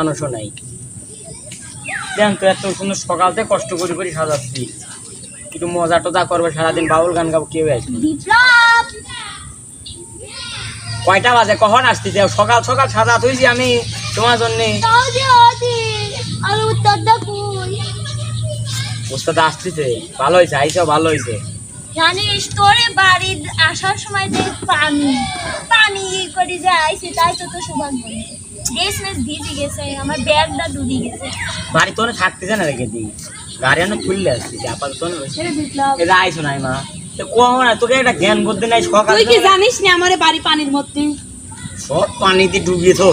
মানুষও নাই। দেন তো এত সুন্দর সকাল থেকে কষ্ট করে করে সাজাচ্ছি। একটু মজা টজা করবে সারাদিন বাউল গান গাবো কেউ আসবে কয়টা বাজে? কখন আসতে যাও? সকাল সকাল সাজা তুইছি আমি তোমার জন্যে। ওস্তাদ আসতেছে। ভালো হয়েছে আইসাও ভালো হয়েছে। জানিস তোরে বাড়ি আসার সময় যে পানি পানি করে তো তো সৌভাগ্য ড্রেস মেস ভিজে গেছে আমার ব্যাগটা ডুবে গেছে। বাড়ি তোনে থাকতেছে না রেখে দিই গাড়ি আমি খুললে আসছি আপাতত না ছেড়ে বিপ্লব এটা আইসো নাই মা। তো তোকে একটা জ্ঞান বুদ্ধি নাই সকাল তুই কি জানিস না আমারে বাড়ি পানির মধ্যে? সব পানিতে ডুবিয়ে তো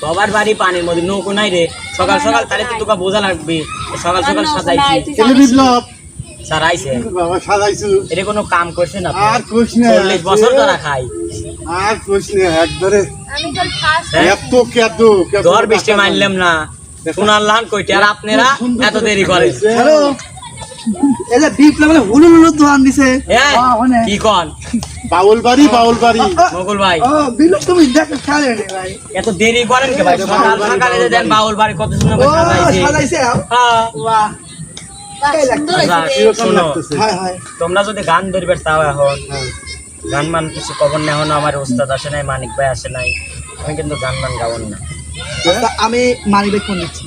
সবার বাড়ি পানির মধ্যে নৌকো নাই রে। সকাল সকাল তাহলে তো তোকে বোঝা লাগবে। সকাল সকাল সাজাইছি? বিপ্লব! স্যার আইছে বাবা সাজাইছু এটা কোনো কাম করছে না আর কোশ না। চল্লিশ বছর তারা খাই। আর কোশ না একবারে আমি তোর ফার্স্ট হ্যাঁ? এত কেদ ঝড় বৃষ্টি মারলাম না। সোনার লান কইতে আর আপনারা এত দেরি করে হ্যালো? এই যে বিপ্লব বলে হুলু হুলু দোকান দিছে। হ্যাঁ? মানে। কি কন? বাউল বাড়ি বাউল বাড়ি মকুল ভাই। ও বিপ্লব তুমি দেখ খেলে রে ভাই। এত দেরি করেন কি ভাই? সকাল সকালে দেন বাউল বাড়ি কত সুন্দর সাজাইছে। সাজাইছে। হ্যাঁ। বাহ। তোমরা যদি গান ধরবে তাও এখন হ্যাঁ। গান মান কিছু খবর না এখন আমার ওস্তাদ আসে নাই মানিক ভাই আসে নাই আমি কিন্তু গান মান গাবন না। আচ্ছা, আমি ফোন দিচ্ছি।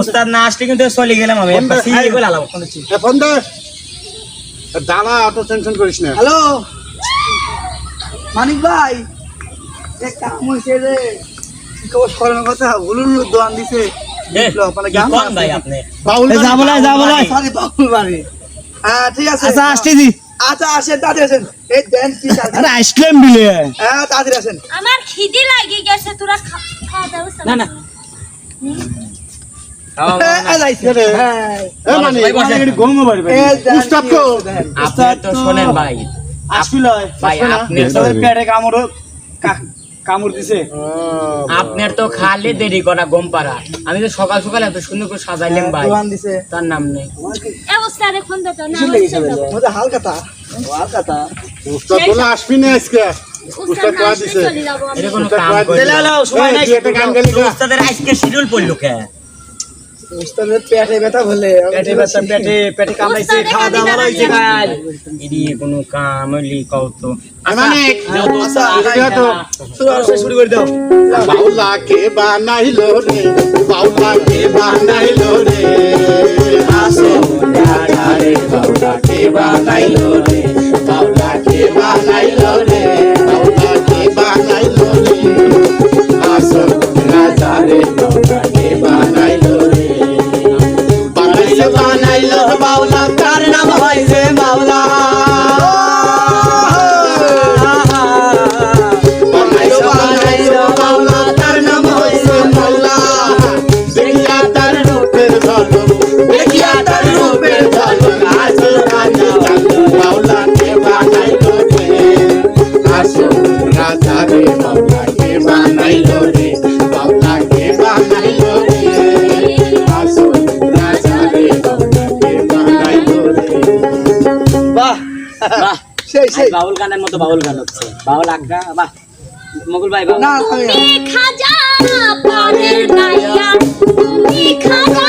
ওস্তাদ না আসলে কিন্তু চলে গেলাম আমি ফোন দে, দাঁড়া অত টেনশন করিস না। হ্যালো? মানিক ভাই এ কাম হয়েছে রে। কি খবর? স্মরণের কথা হুলু হুলু দিছে। ঠিক আছে। আচ্ছা আসতেছি আচ্ছা আসেন তাড়াতাড়ি আসেন। এই দেন কি আরে আইসক্রিম বিলে। হ্যাঁ তাড়াতাড়ি আসেন। আমার খিদে লাগে গেছে তোরা খাওয়া দাওয়া না, না। এই যাইছে রে। এ ভাই বসে। গঙ্গ বাড়ি এই দেন উস্তাদ কি তো। হয়েছে? দেখেন। আপনি তো শোনেন ভাই। আসছিল ভাই আপনি পেটে কামড় কামড় দিছে। আপনার তো খালি দেরি করা গম পাড়া। আমি তো সকাল সকাল এত সুন্দর করে সাজাইলাম ভাই। দোকান দিছে। তার নাম নেই। এ ওস্তাদ এখন তো না কিসের লেগেছে হালকা তা হালকা তা উস্তাদ বলে আসবি না আজকে। উস্তাদ কয়া দিছে? চলে যাব এটা কোনো কাম করে দিছে। সময় নাই, তুই গান গালি তো আজকে শিডিউল পড়ল কে? উস্তাদের পেটে ব্যথা বলে। পেটে ব্যথা পেটে পেটে কামাইছে খাওয়া দাওয়া ভালো না, ভাই এডি কোনো কাম হইলি কও তো। মানে আচ্ছা, এটা তো শুরু শুরু করে দাও। বাউলাকে বানাইলো রে বাউলাকে বানাইলো রে। আসো রে বাউলাকে বানাইলো রে। বাউল গানের মতো বাউল গান হচ্ছে। বাউল আজ্ঞা বাহ। মকুল ভাই বাউল না তুমি খাজা পারের নাইয়া তুমি খাজা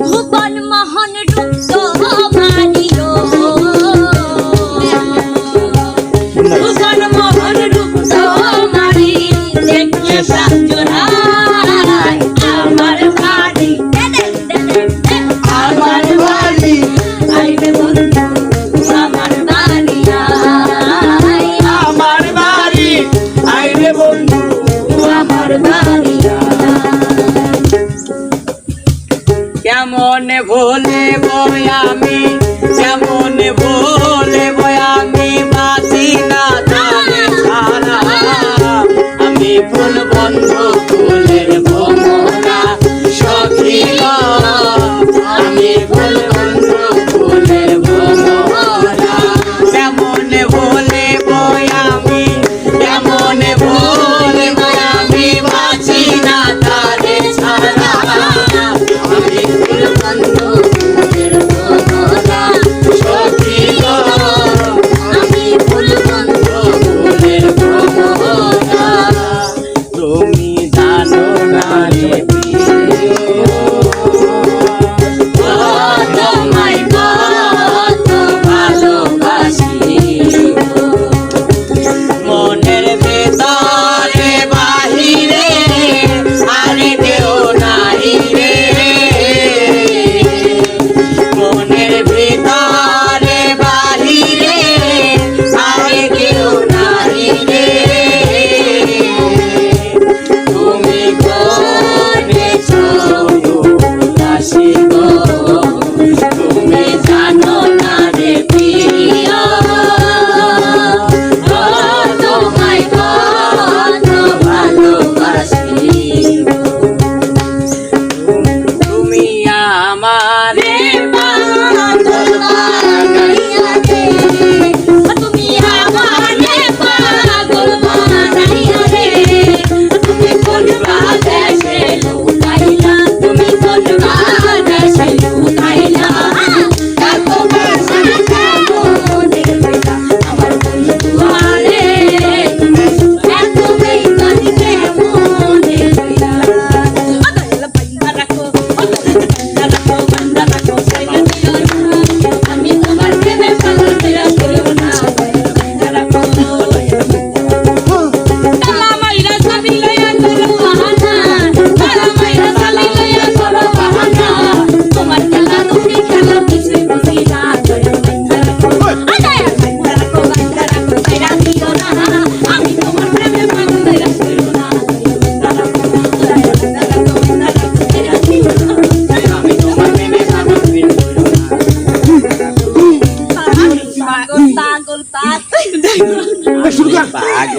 ভুবন মোহন রূপ শোভানিও ভুবন মোহন রূপ mamá.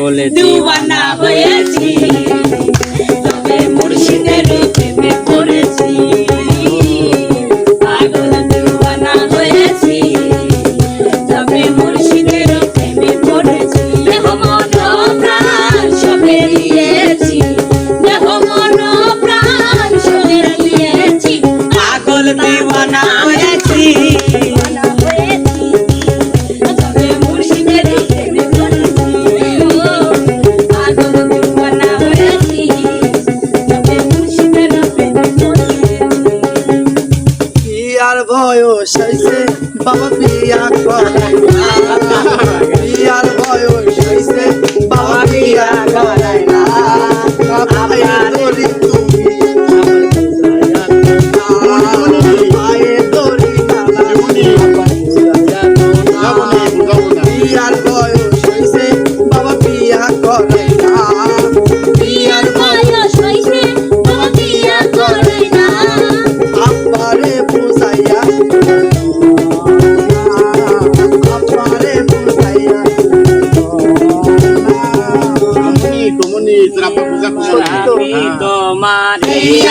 Boletín. কমনি তোরা পূজা কমনি তোমার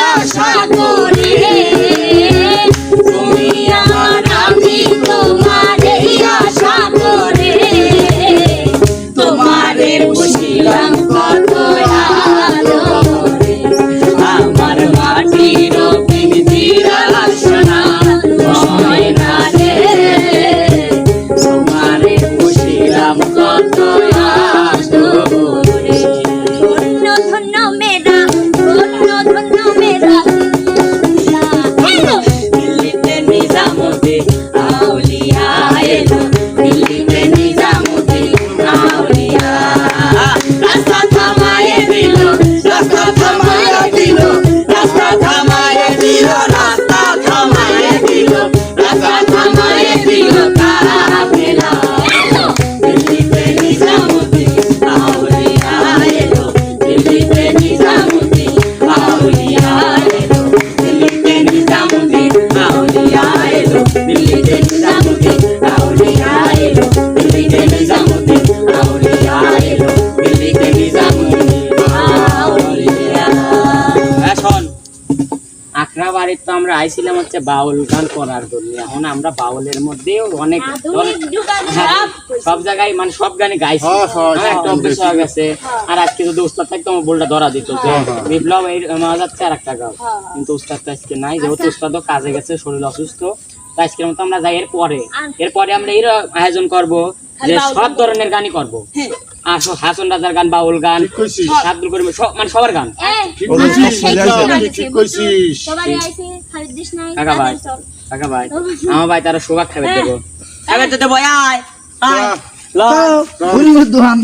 আশা তো আমরা আইছিলাম হচ্ছে বাউল গান করার জন্য। এখন আমরা বাউলের মধ্যেও অনেক হ্যাঁ, সব জায়গায় মানে সব গানে গাইছি। হ্যাঁ, হ্যাঁ, আমার একটা অভ্যেস হয়ে গেছে আর আজকে যদি উস্তাদ থাকতো আমার বলটা ধরা দিত। যে। বিপ্লব এই মারা যাচ্ছে আর একটা গাও কিন্তু উস্তাদ তো আজকে নাই যেহেতু উস্তাদও কাজে গেছে শরীর অসুস্থ। তো আজকের মতো আমরা যাই এরপরে। এরপরে আমরা এর আয়োজন করব যে সব ধরনের গানই করব। আসো হাসন রাজার গান বাউল গান আব্দুল করিম মানে সবার গান। ঠিক কইছিস, ঠিক কইছিস, কাকা ভাই কাকা ভাই। আমার ভাই তারা সোগাত খাবে দেবো খাবে তো দেবো আয় আয়। যা, ল। হরির দোহান।